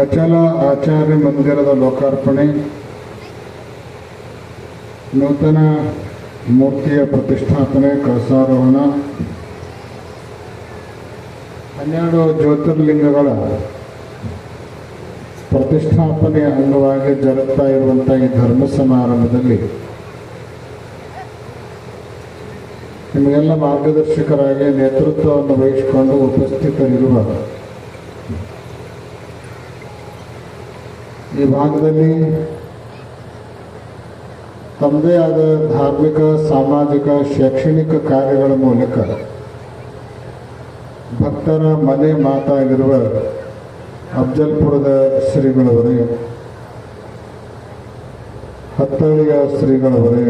ಅಚಲ ಆಚಾರ್ಯ ಮಂದಿರದ ಲೋಕಾರ್ಪಣೆ, ನೂತನ ಮೂರ್ತಿಯ ಪ್ರತಿಷ್ಠಾಪನೆ, ಕಳಸಾರೋಹಣ, ಹನ್ನೆರಡು ಜ್ಯೋತಿರ್ಲಿಂಗಗಳ ಪ್ರತಿಷ್ಠಾಪನೆಯ ಅಂಗವಾಗಿ ಜರುಗ್ತಾ ಇರುವಂತಹ ಈ ಧರ್ಮ ಸಮಾರಂಭದಲ್ಲಿ ನಿಮಗೆಲ್ಲ ಮಾರ್ಗದರ್ಶಕರಾಗಿ ನೇತೃತ್ವವನ್ನು ವಹಿಸಿಕೊಂಡು ಉಪಸ್ಥಿತರಿರುವ ಈ ಭಾಗದಲ್ಲಿ ತಮ್ಮದೇ ಆದ ಧಾರ್ಮಿಕ, ಸಾಮಾಜಿಕ, ಶೈಕ್ಷಣಿಕ ಕಾರ್ಯಗಳ ಮೂಲಕ ಭಕ್ತರ ಮನೆ ಮಾತಾಗಿರುವ ಅಫ್ಜಲ್ಪುರದ ಶ್ರೀಗಳವರೇ, ಹತ್ತಳಿಯ ಶ್ರೀಗಳವರೇ,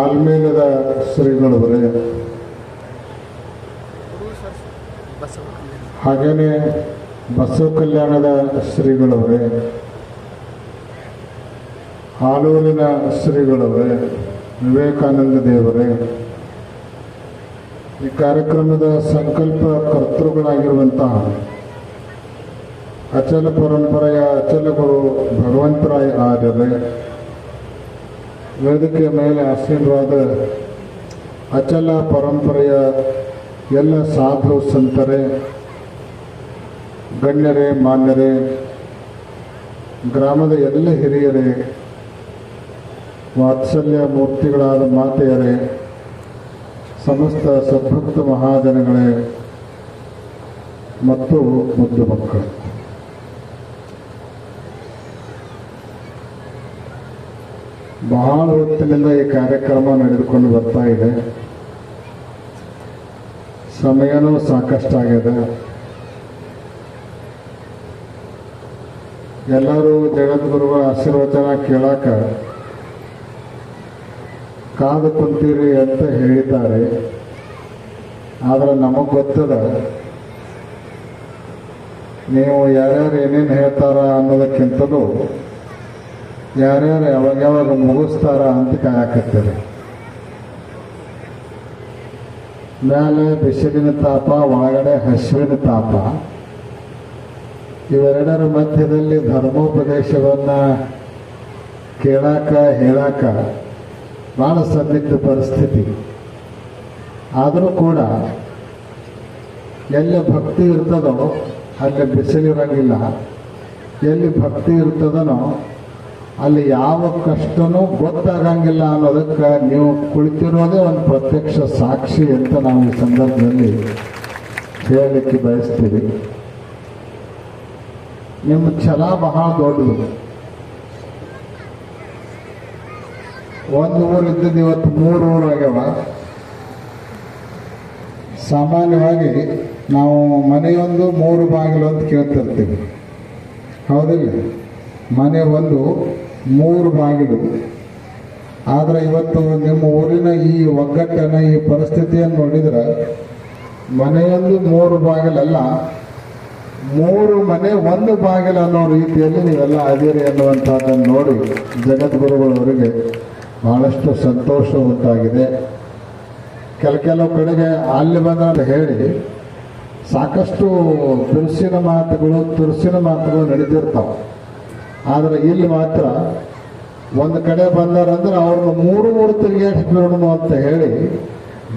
ಆಲ್ಮೇಲದ ಶ್ರೀಗಳವರೇ, ಹಾಗೇನೆ ಬಸವ ಕಲ್ಯಾಣದ ಶ್ರೀಗಳವರೇ ಆಲೂರಿನ ಶ್ರೀಗಳವರೇ, ವಿವೇಕಾನಂದ ದೇವರೇ, ಈ ಕಾರ್ಯಕ್ರಮದ ಸಂಕಲ್ಪ ಕರ್ತೃಗಳಾಗಿರುವಂತಹ ಅಚಲ ಪರಂಪರೆಯ ಅಚಲ ಗುರು ಭಗವಂತರಾಯ ಆರ್ಯರೇ ವೇದಿಕೆಯ ಮೇಲೆ ಆಶೀರ್ವಾದ, ಅಚಲ ಪರಂಪರೆಯ ಎಲ್ಲ ಸಾಧು ಸಂತರೇ ಗಣ್ಯರೇ, ಮಾನ್ಯರೇ, ಗ್ರಾಮದ ಎಲ್ಲ ಹಿರಿಯರೇ, ವಾತ್ಸಲ್ಯ ಮೂರ್ತಿಗಳಾದ ಮಾತೆಯರೇ, ಸಮಸ್ತ ಸದ್ಭಕ್ತ ಮಹಾಜನಗಳೇ, ಮತ್ತು ಮುದ್ದು ಮಕ್ಕಳು. ಬಹಳ ಹೊತ್ತಿನಿಂದ ಈ ಕಾರ್ಯಕ್ರಮ ನಡೆದುಕೊಂಡು ಬರ್ತಾ ಇದೆ. ಸಮಯನೂ ಸಾಕಷ್ಟಾಗಿದೆ. ಎಲ್ಲರೂ ಜಗದ್ಗುರುಗಳ ಆಶೀರ್ವಚನ ಕೇಳಾಕ ಕಾದು ಕುಂತೀರಿ ಅಂತ ಹೇಳಿದ್ದಾರೆ. ಆದರೆ ನಮಗೆ ಗೊತ್ತದ, ನೀವು ಯಾರ್ಯಾರು ಏನೇನು ಹೇಳ್ತಾರ ಅನ್ನೋದಕ್ಕಿಂತಲೂ ಯಾರ್ಯಾರು ಯಾವಾಗ ಯಾವಾಗ ಮುಗಿಸ್ತಾರ ಅಂತ ಕಾಯಕತ್ತೀರಿ. ಮೇಲೆ ಬಿಸಿಲಿನ ತಾಪ, ಒಳಗಡೆ ಹಸಿವಿನ ತಾಪ. ಇವೆರಡರ ಮಧ್ಯದಲ್ಲಿ ಧರ್ಮೋಪದೇಶವನ್ನ ಕೇಳಾಕ, ಹೇಳಾಕ ಬಹಳ ಸಂದಿಗ್ಧ ಪರಿಸ್ಥಿತಿ. ಆದರೂ ಕೂಡ ಎಲ್ಲಿ ಭಕ್ತಿ ಇರ್ತದೋ ಅಲ್ಲಿ ಬಿಸಿಲಿರಂಗಿಲ್ಲ. ಎಲ್ಲಿ ಭಕ್ತಿ ಇರ್ತದನೋ ಅಲ್ಲಿ ಯಾವ ಕಷ್ಟನೂ ಗೊತ್ತಾಗಂಗಿಲ್ಲ ಅನ್ನೋದಕ್ಕೆ ನೀವು ಕುಳಿತಿರೋದೇ ಒಂದು ಪ್ರತ್ಯಕ್ಷ ಸಾಕ್ಷಿ ಅಂತ ನಾವು ಈ ಸಂದರ್ಭದಲ್ಲಿ ಹೇಳಲಿಕ್ಕೆ ಬಯಸ್ತೀವಿ. ನಿಮ್ಮ ಛಲ ಬಹಳ ದೊಡ್ಡದು. ಒಂದು ಊರು ಇದ್ದದ್ದು ಇವತ್ತು ಮೂರು ಊರು ಆಗ್ಯಾವ. ಸಾಮಾನ್ಯವಾಗಿ ನಾವು ಮನೆಯೊಂದು ಮೂರು ಬಾಗಿಲು ಅಂತ ಕೇಳ್ತಿರ್ತೀವಿ. ಹೌದಿಲ್ಲ? ಮನೆ ಒಂದು, ಮೂರು ಬಾಗಿಲು. ಆದರೆ ಇವತ್ತು ನಿಮ್ಮ ಊರಿನ ಈ ಒಗ್ಗಟ್ಟನ್ನು ಈ ಪರಿಸ್ಥಿತಿಯನ್ನು ನೋಡಿದ್ರೆ ಮನೆಯೊಂದು ಮೂರು ಬಾಗಿಲಲ್ಲ ಮೂರು ಮನೆ, ಒಂದು ಬಾಗಿಲು ಅನ್ನೋ ರೀತಿಯಲ್ಲಿ ನೀವೆಲ್ಲ ಅದಿರಿ ಅನ್ನುವಂಥದ್ದನ್ನು ನೋಡಿ ಜಗದ್ಗುರುಗಳವರಿಗೆ ಬಹಳಷ್ಟು ಸಂತೋಷ ಉಂಟಾಗಿದೆ. ಕೆಲ ಕೆಲವು ಕಡೆಗೆ ಅಲ್ಲಿ ಬಂದ ಹೇಳಿ ಸಾಕಷ್ಟು ತುರ್ಸಿನ ಮಾತುಗಳು, ತುರುಸಿನ ಮಾತುಗಳು ನಡೆದಿರ್ತಾವೆ. ಆದರೆ ಇಲ್ಲಿ ಮಾತ್ರ ಒಂದು ಕಡೆ ಬಂದಾರಂದ್ರೆ ಅವ್ರನ್ನ ಮೂರು ಮೂರು ತಿರುಗೇಟ್ ಬಿಡೋಣ ಅಂತ ಹೇಳಿ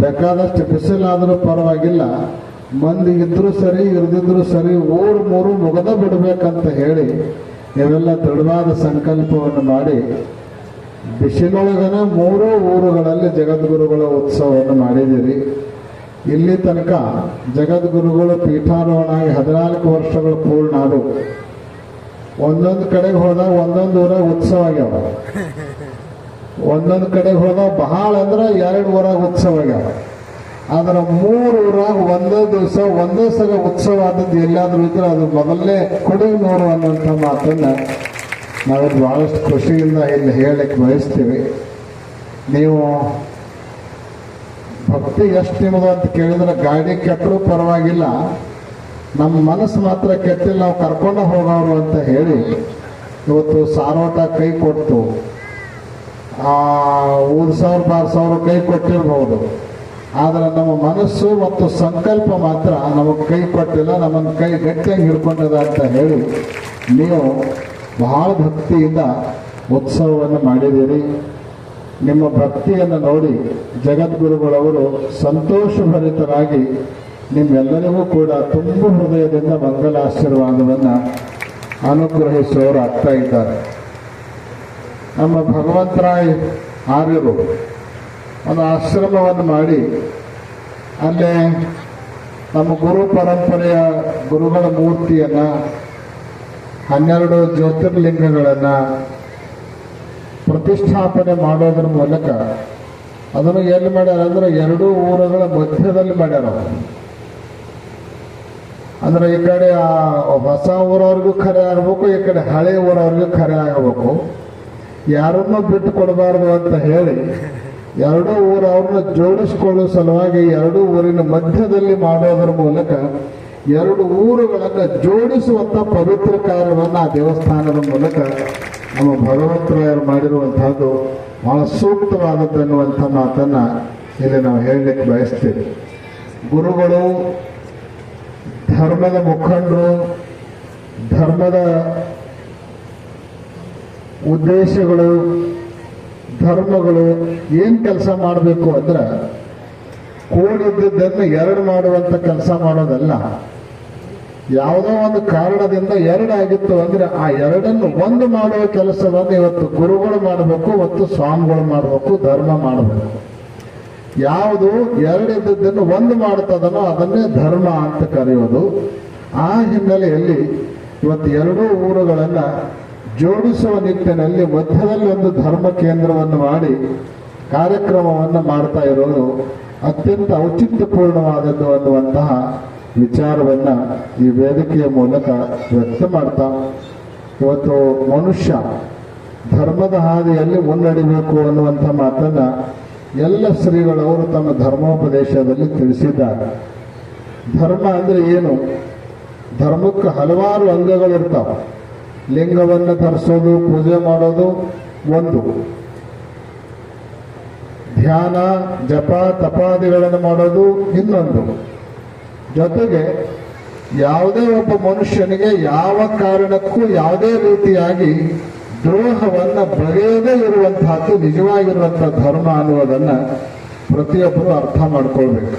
ಬೇಕಾದಷ್ಟು ಬಿಸಿಲಾದರೂ ಪರವಾಗಿಲ್ಲ. ಮಂದಿ ಇದ್ರೂ ಸರಿ ಇರದಿದ್ರು ಸರಿ, ಊರು ಮೂರು ಮುಗದ ಬಿಡಬೇಕಂತ ಹೇಳಿ ಇವೆಲ್ಲ ದೃಢವಾದ ಸಂಕಲ್ಪವನ್ನು ಮಾಡಿ ಬಿಸಿಲೊಳಗನ ಮೂರು ಊರುಗಳಲ್ಲಿ ಜಗದ್ಗುರುಗಳ ಉತ್ಸವವನ್ನು ಮಾಡಿದ್ದೀರಿ. ಇಲ್ಲಿ ತನಕ ಜಗದ್ಗುರುಗಳು ಪೀಠಾರೋಹಣಾಗಿ ಹದಿನಾಲ್ಕು ವರ್ಷಗಳು ಪೂರ್ಣ ಆದವು. ಒಂದೊಂದು ಕಡೆಗೆ ಹೋದಾಗ ಒಂದೊಂದು ಊರಾಗ ಉತ್ಸವ ಆಗ್ಯಾವ. ಒಂದೊಂದು ಕಡೆಗೆ ಹೋದಾಗ ಬಹಳ ಅಂದ್ರೆ ಎರಡು ಊರಾಗ ಉತ್ಸವ ಆಗ್ಯಾವ. ಆದ್ರೆ ಮೂರು ಊರಾಗ ಒಂದೇ ದಿವಸ, ಒಂದೇ ಸಲ ಉತ್ಸವ ಆದದ್ದು ಎಲ್ಲಾದ್ರೂ ಇದ್ರೆ ಅದು ಮೊದಲನೇ ಕೊಡುಗೆ ನೋಡು ಅನ್ನೋಂಥ ಮಾತನ್ನ ನಾವು ಬಹಳಷ್ಟು ಖುಷಿಯಿಂದ ಇಲ್ಲಿ ಹೇಳಕ್ಕೆ ಬಯಸ್ತೀವಿ. ನೀವು ಭಕ್ತಿ ಎಷ್ಟು ನಿಮ್ಮದು ಅಂತ ಕೇಳಿದ್ರೆ ಗಾಡಿ ಕೆಟ್ಟರೂ ಪರವಾಗಿಲ್ಲ. ನಮ್ಮ ಮನಸ್ಸು ಮಾತ್ರ ಕೆತ್ತಿಲ್ಲ ನಾವು ಕರ್ಕೊಂಡು ಹೋಗೋರು ಅಂತ ಹೇಳಿ ಇವತ್ತು ಸಾರೋಟ ಕೈ ಕೊಟ್ಟು ಊರು ಸಾವಿರ, ಬಾರ್ ಸಾವಿರ ಕೈ ಕೊಟ್ಟಿರ್ಬೋದು. ಆದ್ರೆ ನಮ್ಮ ಮನಸ್ಸು ಮತ್ತು ಸಂಕಲ್ಪ ಮಾತ್ರ ನಮಗೆ ಕೈ ಕೊಟ್ಟಿಲ್ಲ ನಮ್ಮನ್ನು ಕೈ ಗಟ್ಟಿಯಾಗಿ ಹಿಡ್ಕೊಂಡದ ಅಂತ ಹೇಳಿ ನೀವು ಬಹಳ ಭಕ್ತಿಯಿಂದ ಉತ್ಸವವನ್ನು ಮಾಡಿದ್ದೀರಿ. ನಿಮ್ಮ ಭಕ್ತಿಯನ್ನು ನೋಡಿ ಜಗದ್ಗುರುಗಳವರು ಸಂತೋಷಭರಿತರಾಗಿ ನಿಮ್ಮೆಲ್ಲರಿಗೂ ಕೂಡ ತುಂಬ ಹೃದಯದಿಂದ ಮಂಗಲಾಶೀರ್ವಾದವನ್ನು ಅನುಗ್ರಹಿಸುವವರು ಆಗ್ತಾ ಇದ್ದಾರೆ. ನಮ್ಮ ಭಗವಂತರಾಯ್ ಆರ್ಯರು ಒಂದು ಆಶ್ರಮವನ್ನು ಮಾಡಿ, ಅಲ್ಲೇ ನಮ್ಮ ಗುರು ಪರಂಪರೆಯ ಗುರುಗಳ ಮೂರ್ತಿಯನ್ನು, ಹನ್ನೆರಡು ಜ್ಯೋತಿರ್ಲಿಂಗಗಳನ್ನು ಪ್ರತಿಷ್ಠಾಪನೆ ಮಾಡೋದ್ರ ಮೂಲಕ ಅದನ್ನು ಎಲ್ಲಿ ಮಾಡ್ಯಾರ ಅಂದ್ರೆ ಎರಡೂ ಊರುಗಳ ಮಧ್ಯದಲ್ಲಿ ಮಾಡ್ಯಾರ. ಅಂದ್ರೆ ಈ ಕಡೆ ಹೊಸ ಊರವ್ರಿಗೂ ಖರೆ ಆಗಬೇಕು, ಈ ಕಡೆ ಹಳೆ ಊರವ್ರಿಗೂ ಖರೆ ಆಗಬೇಕು ಯಾರನ್ನೂ ಬಿಟ್ಟು ಕೊಡಬಾರ್ದು ಅಂತ ಹೇಳಿ ಎರಡೂ ಊರವ್ರನ್ನ ಜೋಡಿಸ್ಕೊಳ್ಳೋ ಸಲುವಾಗಿ ಎರಡೂ ಊರಿನ ಮಧ್ಯದಲ್ಲಿ ಮಾಡೋದ್ರ ಮೂಲಕ ಎರಡು ಊರುಗಳನ್ನು ಜೋಡಿಸುವಂಥ ಪವಿತ್ರ ಕಾರ್ಯವನ್ನು ಆ ದೇವಸ್ಥಾನದ ಮೂಲಕ ನಮ್ಮ ಭಗವಂತರಾಯರು ಮಾಡಿರುವಂತಹದ್ದು ಬಹಳ ಸೂಕ್ತವಾದದ್ದನ್ನುವಂಥ ಮಾತನ್ನ ಇಲ್ಲಿ ನಾವು ಹೇಳಲಿಕ್ಕೆ ಬಯಸ್ತೀವಿ. ಗುರುಗಳು, ಧರ್ಮದ ಮುಖಂಡರು, ಧರ್ಮದ ಉದ್ದೇಶಗಳು ಧರ್ಮಗಳು ಏನು ಕೆಲಸ ಮಾಡಬೇಕು ಅಂದ್ರೆ ಕೂಡಿದ್ದನ್ನು ಎರಡು ಮಾಡುವಂತ ಕೆಲಸ ಮಾಡೋದಲ್ಲ. ಯಾವುದೋ ಒಂದು ಕಾರಣದಿಂದ ಎರಡಾಗಿತ್ತು ಅಂದ್ರೆ ಆ ಎರಡನ್ನು ಒಂದು ಮಾಡುವ ಕೆಲಸವನ್ನು ಇವತ್ತು ಗುರುಗಳು ಮಾಡಬೇಕು ಮತ್ತು ಸ್ವಾಮಿಗಳು ಮಾಡಬೇಕು, ಧರ್ಮ ಮಾಡಬೇಕು. ಯಾವುದು ಎರಡಿದ್ದನ್ನು ಒಂದು ಮಾಡ್ತದನೋ ಅದನ್ನೇ ಧರ್ಮ ಅಂತ ಕರೆಯೋದು. ಆ ಹಿನ್ನೆಲೆಯಲ್ಲಿ ಇವತ್ತು ಎರಡೂ ಊರುಗಳನ್ನ ಜೋಡಿಸುವ ನಿಟ್ಟಿನಲ್ಲಿ ಮಧ್ಯದಲ್ಲಿ ಒಂದು ಧರ್ಮ ಕೇಂದ್ರವನ್ನು ಮಾಡಿ ಕಾರ್ಯಕ್ರಮವನ್ನು ಮಾಡ್ತಾ ಇರೋದು ಅತ್ಯಂತ ಔಚಿತ್ಯಪೂರ್ಣವಾದದ್ದು ಅನ್ನುವಂತಹ ವಿಚಾರವನ್ನ ಈ ವೇದಿಕೆಯ ಮೂಲಕ ವ್ಯಕ್ತ ಮಾಡ್ತಾ ಇವತ್ತು ಮನುಷ್ಯ ಧರ್ಮದ ಹಾದಿಯಲ್ಲಿ ಮುನ್ನಡಿಬೇಕು ಅನ್ನುವಂಥ ಮಾತನ್ನ ಎಲ್ಲ ಶ್ರೀಗಳವರು ತಮ್ಮ ಧರ್ಮೋಪದೇಶದಲ್ಲಿ ತಿಳಿಸಿದ್ದಾರೆ. ಧರ್ಮ ಅಂದ್ರೆ ಏನು? ಧರ್ಮಕ್ಕೆ ಹಲವಾರು ಅಂಗಗಳಿರ್ತಾವೆ. ಲಿಂಗವನ್ನು ಧರಿಸೋದು, ಪೂಜೆ ಮಾಡೋದು ಒಂದು. ಧ್ಯಾನ, ಜಪ, ತಪಾದಿಗಳನ್ನು ಮಾಡೋದು ಇನ್ನೊಂದು. ಜೊತೆಗೆ ಯಾವುದೇ ಒಬ್ಬ ಮನುಷ್ಯನಿಗೆ ಯಾವ ಕಾರಣಕ್ಕೂ ಯಾವುದೇ ರೀತಿಯಾಗಿ ದ್ರೋಹವನ್ನು ಬಗೆಯದೇ ಇರುವಂತಹದ್ದು ನಿಜವಾಗಿರುವಂಥ ಧರ್ಮ ಅನ್ನುವುದನ್ನ ಪ್ರತಿಯೊಬ್ಬರು ಅರ್ಥ ಮಾಡ್ಕೊಳ್ಬೇಕು.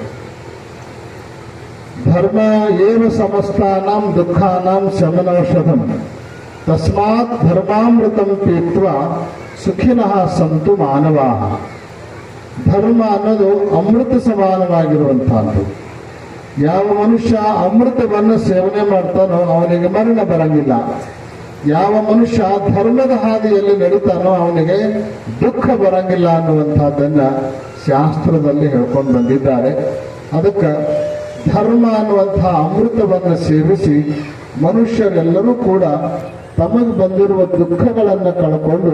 ಧರ್ಮ ಏನು ಸಮಸ್ತಾನಾಂ ದುಃಖಾನಂ ಶಮನೌಷಧಂ ತಸ್ಮಾತ್ ಧರ್ಮಾಮೃತಂ ಪೀತ್ವ ಸುಖಿನಃ ಸಂತು ಮಾನವಾಹ ಧರ್ಮ ಅನ್ನೋದು ಅಮೃತ ಸಮಾನವಾಗಿರುವಂತಹದ್ದು ಯಾವ ಮನುಷ್ಯ ಅಮೃತವನ್ನು ಸೇವನೆ ಮಾಡ್ತಾನೋ ಅವನಿಗೆ ಮರಣ ಬರಂಗಿಲ್ಲ. ಯಾವ ಮನುಷ್ಯ ಧರ್ಮದ ಹಾದಿಯಲ್ಲಿ ನಡೀತಾನೋ ಅವನಿಗೆ ದುಃಖ ಬರಂಗಿಲ್ಲ ಅನ್ನುವಂಥದ್ದನ್ನು ಶಾಸ್ತ್ರದಲ್ಲಿ ಹೇಳ್ಕೊಂಡು ಬಂದಿದ್ದಾರೆ. ಅದಕ್ಕೆ ಧರ್ಮ ಅನ್ನುವಂಥ ಅಮೃತವನ್ನು ಸೇವಿಸಿ ಮನುಷ್ಯರೆಲ್ಲರೂ ಕೂಡ ತಮಗೆ ಬಂದಿರುವ ದುಃಖಗಳನ್ನು ಕಳ್ಕೊಂಡು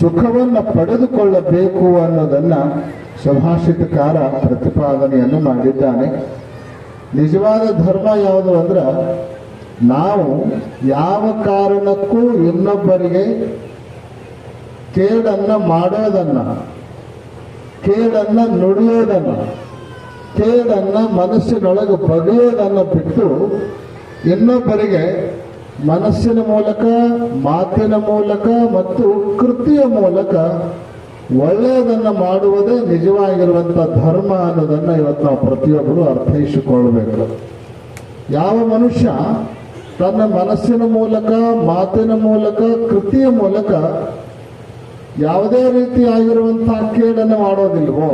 ಸುಖವನ್ನು ಪಡೆದುಕೊಳ್ಳಬೇಕು ಅನ್ನೋದನ್ನು ಸುಭಾಷಿತಕಾರ ಪ್ರತಿಪಾದನೆಯನ್ನು ಮಾಡಿದ್ದಾನೆ. ನಿಜವಾದ ಧರ್ಮ ಯಾವುದು ಅಂದ್ರೆ ನಾವು ಯಾವ ಕಾರಣಕ್ಕೂ ಇನ್ನೊಬ್ಬರಿಗೆ ಕೇಡನ್ನ ಮಾಡೋದನ್ನ, ಕೇಡನ್ನ ನುಡಿಯೋದನ್ನು, ಕೇಡನ್ನ ಮನಸ್ಸಿನೊಳಗೆ ಬಗೆಯೋದನ್ನ ಬಿಟ್ಟು ಇನ್ನೊಬ್ಬರಿಗೆ ಮನಸ್ಸಿನ ಮೂಲಕ, ಮಾತಿನ ಮೂಲಕ ಮತ್ತು ಕೃತಿಯ ಮೂಲಕ ಒಳ್ಳೆಯದನ್ನ ಮಾಡುವುದೇ ನಿಜವಾಗಿರುವಂತ ಧರ್ಮ ಅನ್ನೋದನ್ನು ಇವತ್ತು ನಾವು ಪ್ರತಿಯೊಬ್ಬರು ಅರ್ಥೈಸಿಕೊಳ್ಬೇಕು. ಯಾವ ಮನುಷ್ಯ ತನ್ನ ಮನಸ್ಸಿನ ಮೂಲಕ, ಮಾತಿನ ಮೂಲಕ, ಕೃತಿಯ ಮೂಲಕ ಯಾವುದೇ ರೀತಿಯಾಗಿರುವಂಥ ಕೇಡನ್ನು ಮಾಡೋದಿಲ್ವೋ?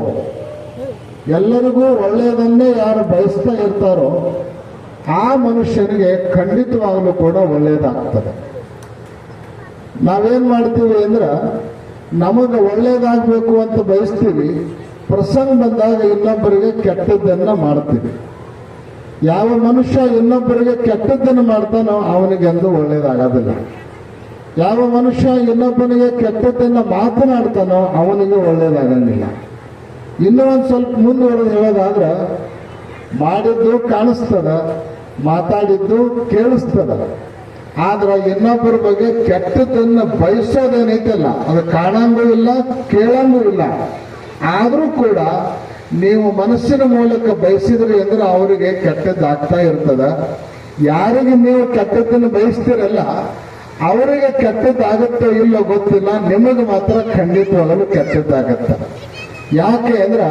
ಎಲ್ಲರಿಗೂ ಒಳ್ಳೆಯದನ್ನೇ ಯಾರು ಬಯಸ್ತಾ ಇರ್ತಾರೋ ಆ ಮನುಷ್ಯನಿಗೆ ಖಂಡಿತವಾಗಲೂ ಕೂಡ ಒಳ್ಳೆಯದಾಗ್ತದೆ ನಾವೇನು ಮಾಡ್ತೀವಿ ಅಂದ್ರೆ, ನಮಗೆ ಒಳ್ಳೇದಾಗಬೇಕು ಅಂತ ಬಯಸ್ತೀವಿ, ಪ್ರಸಂಗ ಬಂದಾಗ ಇನ್ನೊಬ್ಬರಿಗೆ ಕೆಟ್ಟದ್ದನ್ನ ಮಾಡ್ತೀವಿ. ಯಾವ ಮನುಷ್ಯ ಇನ್ನೊಬ್ಬರಿಗೆ ಕೆಟ್ಟದ್ದನ್ನು ಮಾಡ್ತಾನೋ ಅವನಿಗೆಂದು ಒಳ್ಳೇದಾಗೋದಿಲ್ಲ. ಯಾವ ಮನುಷ್ಯ ಇನ್ನೊಬ್ಬನಿಗೆ ಕೆಟ್ಟದ್ದನ್ನ ಮಾತನಾಡ್ತಾನೋ ಅವನಿಗೆ ಒಳ್ಳೇದಾಗಂಗಿಲ್ಲ. ಇನ್ನೂ ಒಂದು ಸ್ವಲ್ಪ ಮುಂದುವರೆದು ಹೇಳೋದಾದ್ರೆ, ಮಾಡಿದ್ದು ಕಾಣಿಸ್ತದ ಮಾತಾಡಿದ್ದು ಕೇಳಿಸ್ತದ. ಆದ್ರೆ ಇನ್ನೊಬ್ಬರ ಬಗ್ಗೆ ಕೆಟ್ಟದನ್ನ ಬಯಸೋದೇನೈತಲ್ಲ, ಅದು ಕಾಣಂಗೂ ಇಲ್ಲ, ಕೇಳಂಗೂ ಇಲ್ಲ. ಆದರೂ ಕೂಡ ನೀವು ಮನಸ್ಸಿನ ಮೂಲಕ ಬಯಸಿದ್ರಿ ಅಂದ್ರೆ ಅವರಿಗೆ ಕೆಟ್ಟದ್ದಾಗ್ತಾ ಇರ್ತದ. ಯಾರಿಗೆ ನೀವು ಕೆಟ್ಟದ್ದನ್ನು ಬಯಸ್ತಿರಲ್ಲ, ಅವರಿಗೆ ಕೆಟ್ಟದ್ದಾಗುತ್ತೋ ಇಲ್ಲೋ ಗೊತ್ತಿಲ್ಲ, ನಿಮಗೆ ಮಾತ್ರ ಖಂಡಿತವಾಗಲು ಕೆಟ್ಟದ್ದಾಗತ್ತ. ಯಾಕೆ ಅಂದ್ರ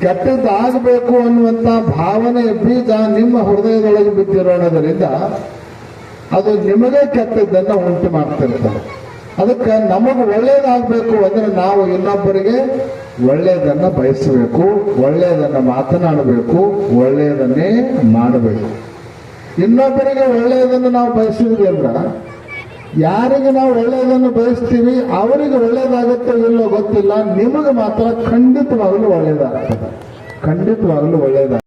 ಕೆಟ್ಟದ್ದಾಗಬೇಕು ಅನ್ನುವಂತ ಭಾವನೆ ಬೀಜ ನಿಮ್ಮ ಹೃದಯದೊಳಗೆ ಬಿದ್ದಿರೋಣದರಿಂದ ಅದು ನಿಮಗೆ ಕೆಟ್ಟದ್ದನ್ನು ಉಂಟು ಮಾಡ್ತಿರ್ತಾರೆ ಅದಕ್ಕೆ ನಮಗೆ ಒಳ್ಳೇದಾಗಬೇಕು ಅಂದ್ರೆ ನಾವು ಇನ್ನೊಬ್ಬರಿಗೆ ಒಳ್ಳೆಯದನ್ನ ಬಯಸಬೇಕು ಒಳ್ಳೆಯದನ್ನ ಮಾತನಾಡಬೇಕು ಒಳ್ಳೆಯದನ್ನೇ ಮಾಡಬೇಕು. ಇನ್ನೊಬ್ಬರಿಗೆ ಒಳ್ಳೆಯದನ್ನು ನಾವು ಬಯಸುವುದಿಲ್ಲ. ಯಾರಿಗೆ ನಾವು ಒಳ್ಳೆಯದನ್ನು ಬಯಸ್ತೀವಿ ಅವರಿಗೆ ಒಳ್ಳೇದಾಗುತ್ತೆ ಇಲ್ಲೋ ಗೊತ್ತಿಲ್ಲ ನಿಮಗೆ ಮಾತ್ರ ಖಂಡಿತವಾಗಲೂ ಒಳ್ಳೇದಾಗ್ತದೆ ಖಂಡಿತವಾಗಲೂ ಒಳ್ಳೇದಾಗ